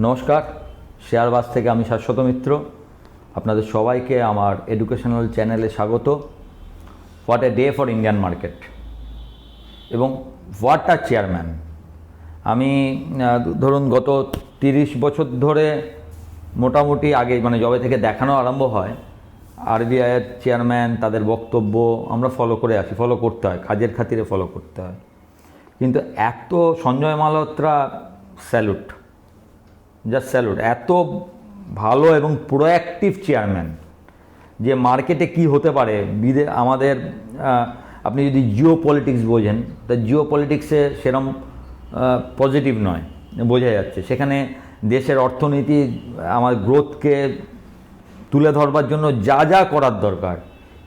নমস্কার, শেয়ারবাস থেকে আমি শাশ্বত মিত্র। আপনাদের সবাইকে আমার এডুকেশনাল চ্যানেলে স্বাগত। What a day for Indian market এবং হোয়াট আর চেয়ারম্যান আমি ধরুন গত তিরিশ বছর ধরে মোটামুটি আগে মানে জবে থেকে দেখানো আরম্ভ হয় আরবিআইয়ের চেয়ারম্যান তাদের বক্তব্য আমরা ফলো করে আসি ফলো করতে হয়, কাজের খাতিরে ফলো করতে হয়। কিন্তু এত Sanjay Malhotra salute just salute এত ভালো এবং প্রোঅ্যাক্টিভ চেয়ারম্যান যে মার্কেটে কি হতে পারে? বিদে আমাদের আপনি যদি জিও পলিটিক্স বোঝেন, তা জিও পলিটিক্সে সেরম পজিটিভ নয়, বোঝা যাচ্ছে। সেখানে দেশের অর্থনীতি, আমার গ্রোথকে তুলে ধরবার জন্য যা যা করার দরকার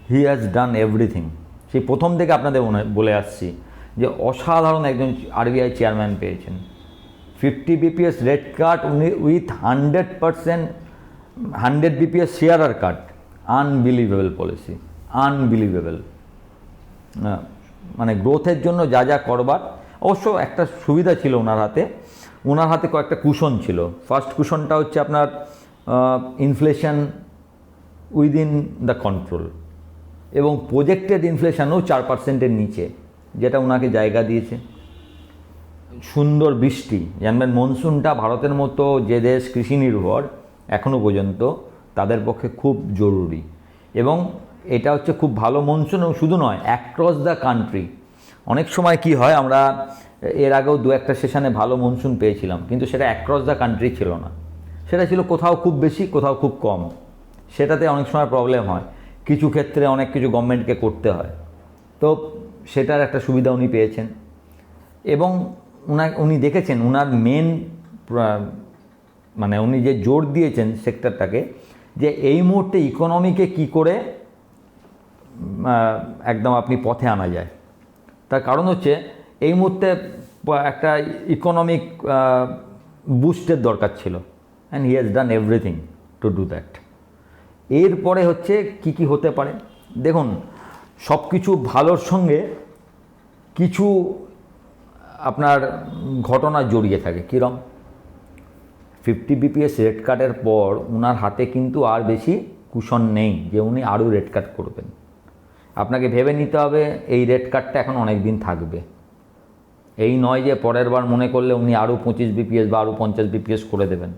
হি হ্যাজ ডান এভরিথিং সেই প্রথম থেকে আপনাদের বলে আসছি যে অসাধারণ একজন আরবিআই চেয়ারম্যান পেয়েছেন। ফিফটি বিপিএস রেড কার্ড উনি with hundred percent hundred bps CRR cut unbelievable policy unbelievable মানে গ্রোথের জন্য যা যা করবার, অবশ্য একটা সুবিধা ছিল ওনার হাতে। ওনার হাতে কয়েকটা কুশন ছিল। ফার্স্ট কুশনটা হচ্ছে আপনার ইনফ্লেশন উইদিন দ্য কন্ট্রোল এবং প্রজেক্টেড ইনফ্লেশনও চার পার্সেন্টের নিচে, যেটা ওনাকে জায়গা দিয়েছে। সুন্দর বৃষ্টি। জানবেন মনসুনটা ভারতের মতো যে দেশ কৃষি নির্ভর এখনও পর্যন্ত তাদের পক্ষে খুব জরুরি। এবং এটা হচ্ছে খুব ভালো মনসুন শুধু নয় অ্যাক্রস দ্য কান্ট্রি অনেক সময় কি হয়, আমরা এর আগেও দু একটা সেশনে ভালো মনসুন পেয়েছিলাম, কিন্তু সেটা অ্যাক্রস দ্য কান্ট্রি ছিল না। সেটা ছিল কোথাও খুব বেশি, কোথাও খুব কম। সেটাতে অনেক সময় প্রবলেম হয়। কিছু ক্ষেত্রে অনেক কিছু গভর্নমেন্টকে করতে হয়। তো সেটার একটা সুবিধা উনি পেয়েছেন। এবং উনা উনি দেখেছেন, উনার মেন মানে উনি যে জোর দিয়েছেন সেক্টরটাকে, যে এই মুহূর্তে ইকোনমিকে কি করে একদম আপনি পথে আনা যায়। তার কারণ হচ্ছে, এই মুহূর্তে একটা ইকোনমিক বুস্টের দরকার ছিল। And he has done everything to do that এরপরে হচ্ছে, কি কি হতে পারে? দেখুন সব কিছু ভালোর সঙ্গে কিছু আপনার ঘটনা জড়িয়ে থাকে, কীরম? ফিফটি বিপিএস রেড কার্ডের পর ওনার হাতে কিন্তু আর বেশি কুশন নেই যে উনি আরও রেড কার্ড করবেন। আপনাকে ভেবে নিতে হবে এই রেড কার্ডটা এখন অনেক দিন থাকবে। এই নয় যে পরের বার মনে করলে উনি আরও পঁচিশ বিপিএস বা আরও পঞ্চাশ বিপিএস করে দেবেন।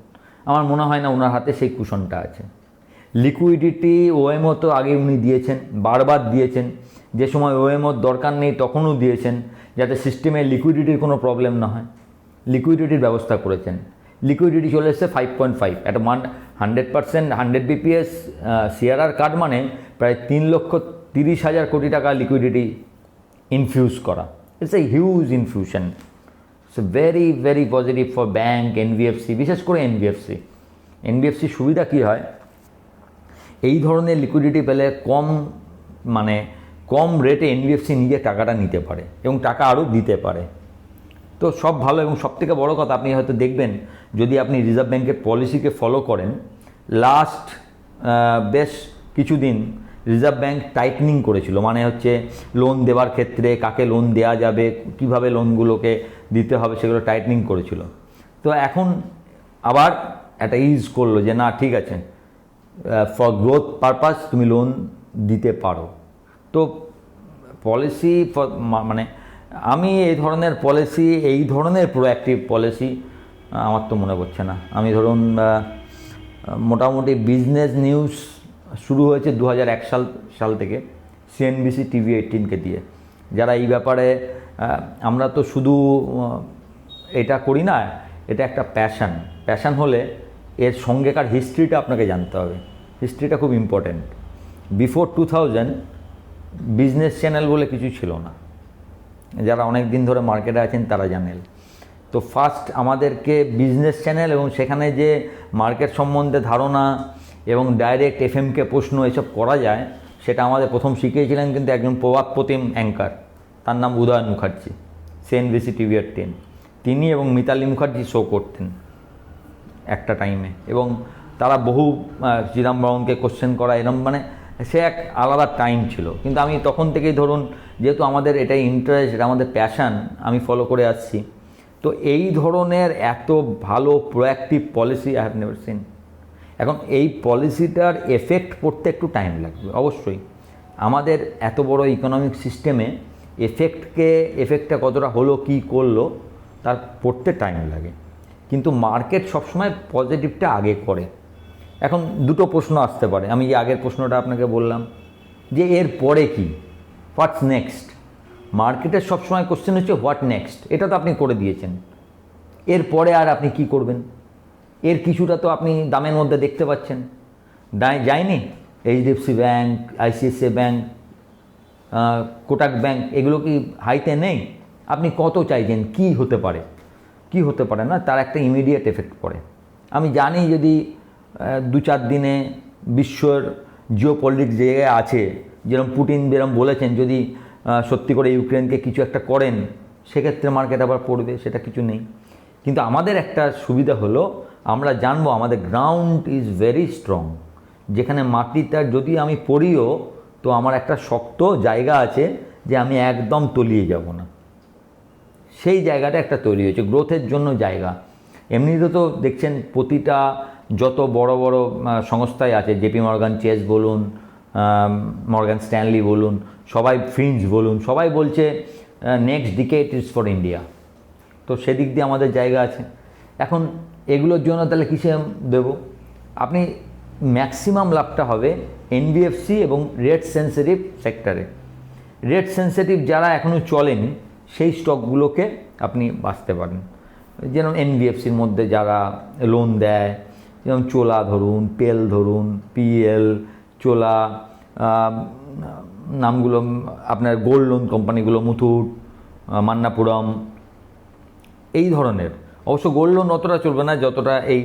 আমার মনে হয় না ওনার হাতে সেই কুশনটা আছে। লিকুইডিটি ওএমও তো আগে উনি দিয়েছেন, বারবার দিয়েছেন। যে সময় ওএমওর দরকার নেই তখনও দিয়েছেন যাতে সিস্টেমে লিকুইডিটির কোনো প্রবলেম না হয়। লিকুইডিটির ব্যবস্থা করেছেন। লিকুইডিটি চলে এসছে ফাইভ পয়েন্ট ফাইভ একটা মান hundred percent hundred BPS CRR card মানে প্রায় তিন লক্ষ তিরিশ হাজার কোটি টাকা লিকুইডিটি ইনফিউজ করা। It's a huge infusion it's very very positive for bank NBFC বিশেষ করে এনবিএফসি এনবিএফসি সুবিধা কী হয়? এই ধরনের লিকুইডিটি পেলে কম মানে কম রেটে এনবিএফসি নিজে টাকাটা নিতে পারে এবং টাকা আরও দিতে পারে। তো সব ভালো এবং সবথেকে বড় কথা, আপনি হয়তো দেখবেন, যদি আপনি রিজার্ভ ব্যাংকের পলিসিকে ফলো করেন লাস্ট বেশ কিছুদিন রিজার্ভ ব্যাংক টাইটনিং করেছিল। মানে হচ্ছে লোন দেওয়ার ক্ষেত্রে কাকে লোন দেওয়া যাবে, কীভাবে লোনগুলোকে দিতে হবে সেগুলো টাইটনিং করেছিল। তো এখন আবার একটা ইজ করল যে, না, ঠিক আছে ফর গ্রোথ পারপাস তুমি লোন দিতে পারো। তো পলিসি মানে আমি এই ধরনের পলিসি এই ধরনের প্রোঅ্যাক্টিভ পলিসি আমার তো মনে পড়ছে না। আমি ধরুন মোটামুটি বিজনেস নিউজ শুরু হয়েছে দু সাল সাল থেকে সিএনবিসি টিভি এইটিনকে দিয়ে। যারা এই ব্যাপারে আমরা তো শুধু এটা করি না, এটা একটা প্যাশান প্যাশান হলে এর সঙ্গেকার হিস্ট্রিটা আপনাকে জানতে হবে। হিস্ট্রিটা খুব important before two thousand business channel বলে কিছু ছিল না। যারা অনেক দিন ধরে মার্কেটে আছেন, তারা জানেন। তো ফার্স্ট আমাদেরকে বিজনেস চ্যানেল এবং সেখানে যে মার্কেট সম্বন্ধে ধারণা এবং ডাইরেক্ট এফ এফএমকে প্রশ্ন এসব করা যায়, সেটা আমাদের প্রথম শিখিয়েছিলেন কিন্তু একজন প্রবাদ প্রতিম অ্যাঙ্কার তার নাম উদয়ন মুখার্জি সিএনবিসি টিভি আর টেন তিনি এবং মিতালি মুখার্জি শো করতেন একটা টাইমে এবং তারা বহু চিদম্বরমকে কোশ্চেন করা এরম মানে সে এক আলাদা টাইম ছিল। কিন্তু আমি তখন থেকেই ধরুন, যেহেতু আমাদের এটাই ইন্টারেস্ট এটা আমাদের প্যাশান আমি ফলো করে আসছি। তো এই ধরনের এত ভালো proactive policy I have never seen এখন এই পলিসিটার এফেক্ট পড়তে একটু টাইম লাগবে, অবশ্যই। আমাদের এত বড় ইকোনমিক সিস্টেমে এফেক্টকে এফেক্টটা কতটা হলো, কি করল, তার পড়তে টাইম লাগে। কিন্তু মার্কেট সবসময় পজিটিভটা আগে করে। এখন দুটো প্রশ্ন আসতে পারে। আমি যে আগের প্রশ্নটা আপনাকে বললাম যে এর পরে কি? হোয়াটস নেক্সট মার্কেটের সবসময় কোশ্চেন হচ্ছে হোয়াট নেক্সট এটা তো আপনি করে দিয়েছেন। এরপরে আর আপনি কি করবেন? এর কিছুটা তো আপনি দামের মধ্যে দেখতে পাচ্ছেন। যায়নি? HDFC bank ICICI bank Kotak bank এগুলো কি হাইতে নেই? আপনি কত চাইছেন? কি হতে পারে? কি হতে পারে না? তার একটা ইমিডিয়েট এফেক্ট পড়ে। আমি জানি যদি দু চার দিনে বিশ্বর জিও পলিটিক্স জায়গায় আছে, যেরকম পুটিন যেরকম বলেছেন, যদি সত্যি করে ইউক্রেনকে কিছু একটা করেন, সেক্ষেত্রে মার্কেট আবার পড়বে, সেটা কিছু নেই। কিন্তু আমাদের একটা সুবিধা হলো, আমরা জানব আমাদের গ্রাউন্ড ইজ ভেরি স্ট্রং যেখানে মাটিটা যদি আমি পড়িও, তো আমার একটা শক্ত জায়গা আছে যে আমি একদম তলিয়ে যাব না। সেই জায়গাটা একটা তৈরি হয়েছে গ্রোথের জন্য জায়গা। এমনিতে তো দেখছেন, প্রতিটা যত বড় বড় সংস্থায় আছে জেপি মর্গান চেস বলুন মর্গান স্ট্যানলি বলুন, সবাই ফিন্স বলুন, সবাই বলছে next decade is for India তো সেদিক দিয়ে আমাদের জায়গা আছে। এখন এগুলোর জন্য তাহলে কিসে দেব? আপনি ম্যাক্সিমাম লাভটা হবে এনবিএফসি এবং রেট সেন্সিটিভ সেক্টরে রেট সেন্সিটিভ যারা এখনও চলেনি, সেই স্টকগুলোকে আপনি বাঁচতে পারেন। যেমন এনবিএফসির মধ্যে যারা লোন দেয় যেমন চোলা ধরুন, পেল ধরুন, পিএল, চোলা নামগুলো, আপনার গোল্ড লোন কোম্পানিগুলো, মুথুট মান্নাপুরম, এই ধরনের। অবশ্য গোল্ড লোন অতটা চলবে না, যতটা এই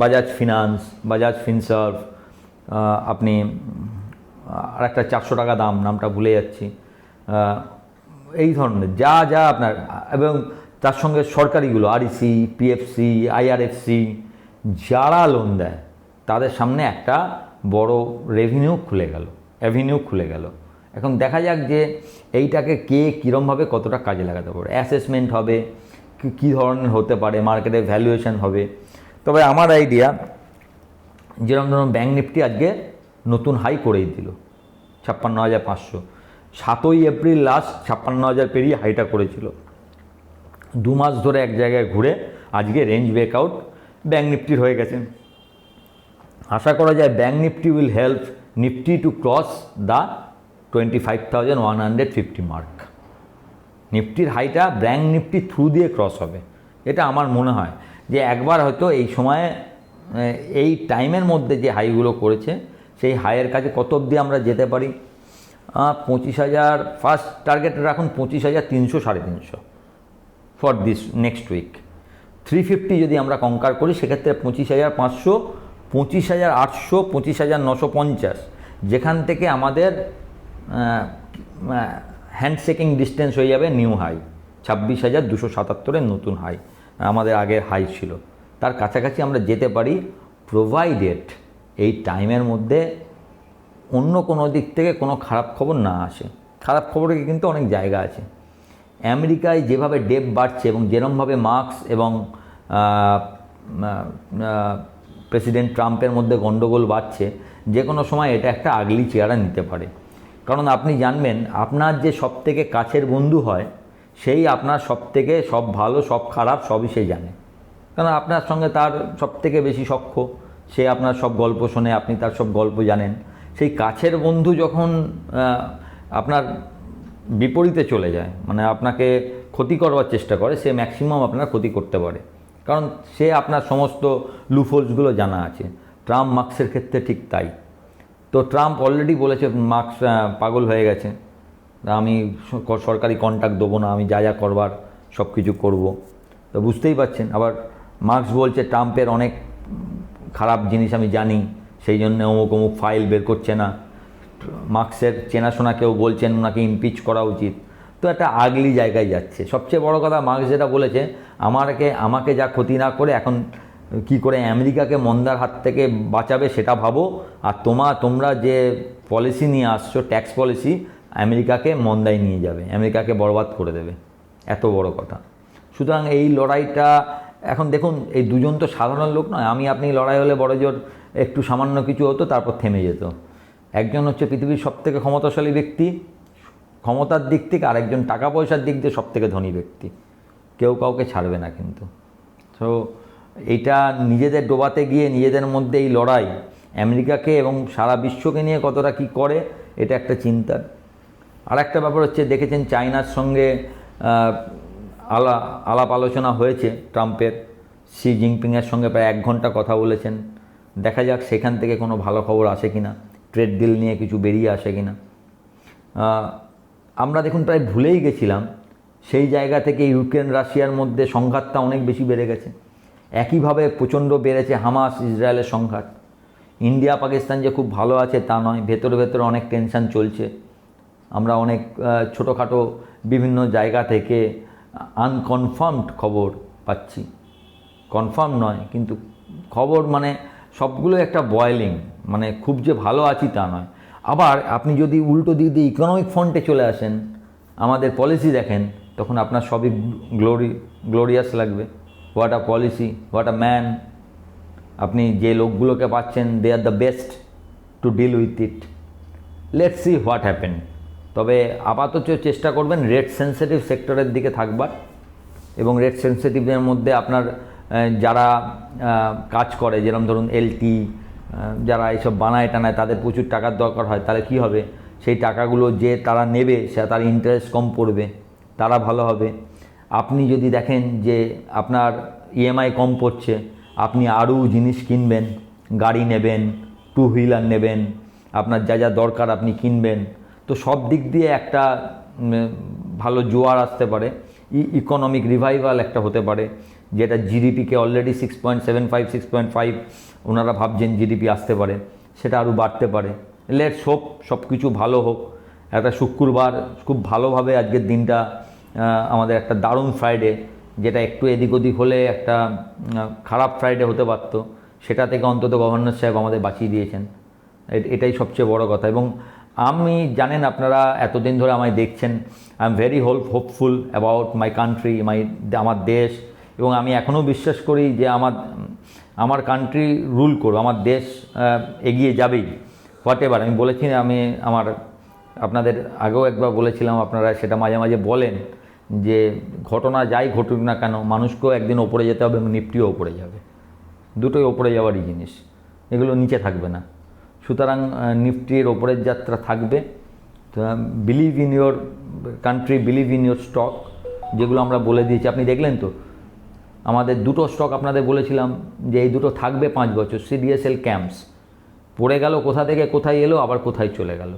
বাজাজ ফিনান্স, বাজাজ ফিনসার্ভ আপনি আর একটা চারশো টাকা দাম, নামটা ভুলে যাচ্ছি। এই ধরনের, যা যা আপনার, এবং তার সঙ্গে সরকারিগুলো, আরইসি, পিএফসি, আইআরএফসি যারা লোন দেয়, তাদের সামনে একটা বড় রেভিনিউ খুলে গেল অ্যাভিনিউ খুলে গেল। এখন দেখা যাক যে এইটাকে কে কীরমভাবে কতটা কাজে লাগাতে পারে অ্যাসেসমেন্ট হবে, কি- ধরনের হতে পারে মার্কেটে ভ্যালুয়েশন হবে। তবে আমার আইডিয়া যেরকম ধরুন ব্যাঙ্ক নিফটি আজকে নতুন হাই করেই দিল, ছাপ্পান্ন হাজার পাঁচশো। সাতই এপ্রিল লাস্ট ছাপ্পান্ন হাজার পেরিয়ে হাইটা করেছিল। দু মাস ধরে এক জায়গায় ঘুরে আজকে রেঞ্জ ব্রেকআউট ব্যাঙ্ক নিফটির হয়ে গেছে। আশা করা যায় bank Nifty will help Nifty to cross the twenty five thousand one hundred fifty mark নিফটির হাইটা ব্যাঙ্ক নিফটি থ্রু দিয়ে ক্রস হবে। এটা আমার মনে হয় যে একবার হয়তো এই সময়ে এই টাইমের মধ্যে যে হাইগুলো করেছে, সেই হাইয়ের কাছে কত অবধি আমরা যেতে পারি? পঁচিশ হাজার ফার্স্ট টার্গেট রাখুন পঁচিশ হাজার তিনশো সাড়ে তিনশো for this next week three fifty যদি আমরা কঙ্কার করি, সেক্ষেত্রে পঁচিশ হাজার পাঁচশো, পঁচিশ হাজার আটশো, পঁচিশ হাজার নশো পঞ্চাশ। যেখান থেকে আমাদের হ্যান্ডশেকিং ডিস্টেন্স হয়ে যাবে নিউ হাই ছাব্বিশ হাজার দুশো সাতাত্তরের নতুন হাই আমাদের আগের হাই ছিল। তার কাছাকাছি আমরা যেতে পারি প্রোভাইডেড এই টাইমের মধ্যে অন্য কোনো দিক থেকে কোনো খারাপ খবর না আসে। খারাপ খবরের কিন্তু অনেক জায়গা আছে। আমেরিকায় যেভাবে ডেপ বাড়ছে এবং যেরমভাবে মার্কস এবং প্রেসিডেন্ট ট্রাম্পের মধ্যে গণ্ডগোল বাড়ছে, যে কোনো সময় এটা একটা আগলি চেহারা নিতে পারে। কারণ আপনি জানবেন, আপনার যে সব থেকে কাছের বন্ধু হয়, সেই আপনার সব থেকে সব ভালো, সব খারাপ, সবই সে জানে। কারণ আপনার সঙ্গে তার সব থেকে বেশি সখ্য, সে আপনার সব গল্প শোনে, আপনি তার সব গল্প জানেন। সেই কাছের বন্ধু যখন আপনার বিপরীতে চলে যায় মানে আপনাকে ক্ষতি করবার চেষ্টা করে, সে ম্যাক্সিমাম আপনার ক্ষতি করতে পারে। কারণ সে আপনার সমস্ত লুফোলসগুলো জানা আছে। ট্রাম্প মার্কসের ক্ষেত্রে ঠিক তাই। তো ট্রাম্প অলরেডি বলেছে, মার্কস পাগল হয়ে গেছে। আমি সরকারি কন্ট্যাক্ট দেবো না, আমি যা যা করবার সব কিছু করব। তো বুঝতেই পারছেন, আবার মার্কস বলছে, ট্রাম্পের অনেক খারাপ জিনিস আমি জানি, সেই জন্য অমুক অমুক ফাইল বের করছে না। মার্কসের চেনাশোনা কেউ বলছেন, ওনাকে ইমপিচ করা উচিত। তো একটা আগলি জায়গায় যাচ্ছে। সবচেয়ে বড় কথা মার্কস যেটা বলেছে আমাকে আমাকে যা ক্ষতি না করে এখন কি করে আমেরিকাকে মন্দার হাত থেকে বাঁচাবে সেটা ভাবো, আর তোমা, তোমরা যে পলিসি নিয়ে আসছো ট্যাক্স পলিসি আমেরিকাকে মন্দায় নিয়ে যাবে, আমেরিকাকে বরবাদ করে দেবে। এত বড় কথা। সুতরাং এই লড়াইটা, এখন দেখুন, এই দুজন তো সাধারণ লোক নয়, আমি আপনি লড়াই হলে বড় জোর একটু সামান্য কিছু হতো, তারপর থেমে যেত। একজন হচ্ছে পৃথিবীর সবথেকে ক্ষমতাশালী ব্যক্তি ক্ষমতার দিক থেকে আরেকজন টাকা পয়সার দিক দিয়ে সবথেকে ধনী ব্যক্তি। কেউ কাউকে ছাড়বে না কিন্তু। তো এইটা নিজেদের ডোবাতে গিয়ে নিজেদের মধ্যে এই লড়াই আমেরিকাকে এবং সারা বিশ্বকে নিয়ে কতটা কি করে এটা একটা চিন্তার। আর একটা ব্যাপার হচ্ছে দেখেছেন চায়নার সঙ্গে আলা আলাপ আলোচনা হয়েছে ট্রাম্পের। শি জিনপিংয়ের সঙ্গে প্রায় এক ঘণ্টা কথা বলেছেন। দেখা যাক সেখান থেকে কোনো ভালো খবর আসে কিনা ট্রেড ডিল নিয়ে কিছু বেরিয়ে আসে কিনা। আহ, আমরা দেখুন প্রায় ভুলেই গেছিলাম, সেই জায়গা থেকে ইউক্রেন, রাশিয়ার মধ্যে সংঘাতটা অনেক বেশি বেড়ে গেছে। একইভাবে প্রচণ্ড বেড়েছে হামাস, ইসরায়েলের সংঘাত। ইন্ডিয়া, পাকিস্তান যে খুব ভালো আছে তা নয়, ভেতরে ভেতরে অনেক টেনশন চলছে। আমরা অনেক ছোটোখাটো বিভিন্ন জায়গা থেকে আনকনফার্মড খবর পাচ্ছি। কনফার্ম নয়, কিন্তু খবর মানে সবগুলো একটা বয়েলিং মানে খুব যে ভালো আছি তা নয়। আবার আপনি যদি উল্টো দিক দিয়ে ইকোনমিক ফ্রন্টে চলে আসেন, আমাদের পলিসি দেখেন, তখন আপনার সবই গ্লোরি গ্লোরিয়াস লাগবে। What a policy what a man আপনি যে লোকগুলোকে পাচ্ছেন they are the best to deal with it let see what happen তবে আপাতত চেষ্টা করবেন রেট সেন্সিটিভ সেক্টরের দিকে থাকবার। এবং রেট সেন্সিটিভের মধ্যে আপনার যারা কাজ করে যেরকম ধরুন এলটি যারা এইসব বানায় টানায় তাদের প্রচুর টাকার দরকার হয়, তাহলে কি হবে? সেই টাকাগুলো যে তারা নেবে, সে তার ইন্টারেস্ট কম পড়বে, তারা ভালো হবে। আপনি যদি দেখেন যে আপনার ইএমআই কম পড়ছে, আপনি আরও জিনিস কিনবেন, গাড়ি নেবেন টু হুইলার নেবেন, আপনার যা যা দরকার আপনি কিনবেন, তো সব দিক দিয়ে একটা ভালো জোয়ার আসতে পারে। ই ইকোনমিক রিভাইভাল একটা হতে পারে, যেটা জিডিপিকে already six point seven five six point five ওনারা ভাবছেন জিডিপি আসতে পারে, সেটা আরও বাড়তে পারে। লেট হোপ সব কিছু ভালো হোক। একটা শুক্রবার খুব ভালোভাবে আজকের দিনটা আমাদের একটা দারুণ ফ্রাইডে যেটা একটু এদিক ওদিক হলে একটা খারাপ ফ্রাইডে হতে পারত, সেটা থেকে অন্তত গভর্নর সাহেব আমাদের বাঁচিয়ে দিয়েছেন। এটাই সবচেয়ে বড় কথা। এবং আমি জানেন আপনারা এতদিন ধরে আমায় দেখছেন I am very whole hopeful about my country my আমার দেশ। এবং আমি এখনও বিশ্বাস করি যে আমার আমার কান্ট্রি রুল করো, আমার দেশ এগিয়ে যাবেই। হোয়াট এভার আমি বলেছি আমি আমার, আপনাদের আগেও একবার বলেছিলাম, আপনারা সেটা মাঝে মাঝে বলেন যে ঘটনা যাই ঘটুক না কেন, মানুষকেও একদিন ওপরে যেতে হবে এবং নিফটিও ওপরে যাবে। দুটোই ওপরে যাওয়ারই জিনিস, এগুলো নিচে থাকবে না। সুতরাং নিফটির ওপরের যাত্রা থাকবে। তো believe in your country believe in your stock যেগুলো আমরা বলে দিয়েছি। আপনি দেখলেন তো আমাদের দুটো স্টক আপনাদের বলেছিলাম যে এই দুটো থাকবে পাঁচ বছর সিডিএসএল ক্যাম্পস পড়ে গেল, কোথা থেকে কোথায় এলো, আবার কোথায় চলে গেল।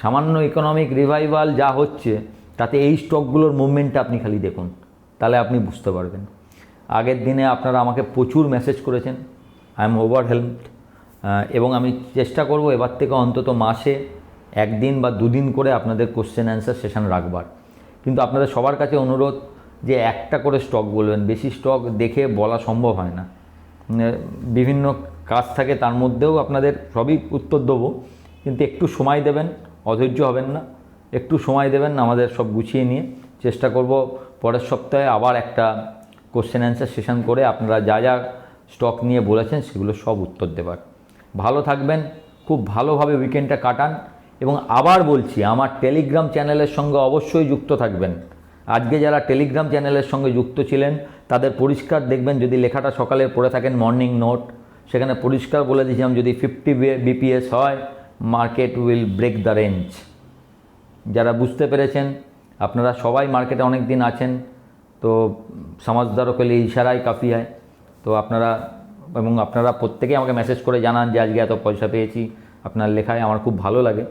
সামান্য ইকোনমিক রিভাইভাল যা হচ্ছে, তাতে এই স্টকগুলোর মুভমেন্টটা আপনি খালি দেখুন, তাহলে আপনি বুঝতে পারবেন। আগের দিনে আপনারা আমাকে প্রচুর মেসেজ করেছেন আই এম ওভারহেলমড এবং আমি চেষ্টা করব এবার থেকে অন্তত মাসে একদিন বা দুদিন করে আপনাদের কোশ্চেন অ্যান্সার সেশন রাখবার। কিন্তু আপনাদের সবার কাছে অনুরোধ যে একটা করে স্টক বলবেন, বেশি স্টক দেখে বলা সম্ভব হয় না। বিভিন্ন কাজ থাকে, তার মধ্যেও আপনাদের সবই উত্তর দেবো। কিন্তু একটু সময় দেবেন, অধৈর্য হবেন না। একটু সময় দেবেন, আমাদের সব গুছিয়ে নিয়ে চেষ্টা করব। পরের সপ্তাহে আবার একটা কোশ্চেন অ্যান্সার সেশন করে আপনারা যা যা স্টক নিয়ে বলেছেন, সেগুলো সব উত্তর দেবার। ভালো থাকবেন, খুব ভালোভাবে উইকেন্ডটা কাটান। এবং আবার বলছি, আমার টেলিগ্রাম চ্যানেলের সঙ্গে অবশ্যই যুক্ত থাকবেন। আজকে যারা টেলিগ্রাম চ্যানেলের সঙ্গে যুক্ত ছিলেন, তাদের পরিষ্কার দেখবেন যদি লেখাটা সকালে পড়ে থাকেন মর্নিং নোট সেখানে পরিষ্কার বলে দিয়েছিলাম যদি ফিফটি বিপিএস হয় market will break the range যারা বুঝতে পেরেছেন, আপনারা সবাই মার্কেটে অনেক দিন আছেন, তো সমাজদারও পেলে ইশারাই কাফি হয়। তো আপনারা এবং আপনারা প্রত্যেকেই আমাকে মেসেজ করে জানান যে আজকে এত পয়সা পেয়েছি, আপনার লেখায় আমার খুব ভালো লাগে।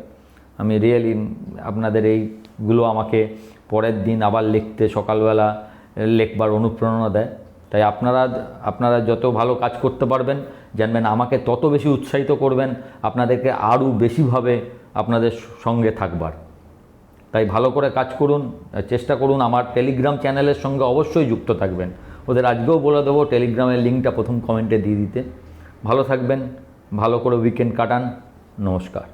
আমি রিয়েলি আপনাদের এইগুলো আমাকে পরের দিন আবার লিখতে সকালবেলা লেখবার অনুপ্রেরণা দেয়। তাই আপনারা আপনারা যত ভালো কাজ করতে পারবেন, জানবেন আমাকে তত বেশি উৎসাহিত করবেন, আপনাদেরকে আরও বেশিভাবে আপনাদের সঙ্গে থাকবার। তাই ভালো করে কাজ করুন, চেষ্টা করুন আমার টেলিগ্রাম চ্যানেলের সঙ্গে অবশ্যই যুক্ত থাকবেন। ওদের আজকেও বলে দেবো, টেলিগ্রামের লিঙ্কটা প্রথম কমেন্টে দিয়ে দিতে। ভালো থাকবেন, ভালো করে উইকেন্ড কাটান, নমস্কার।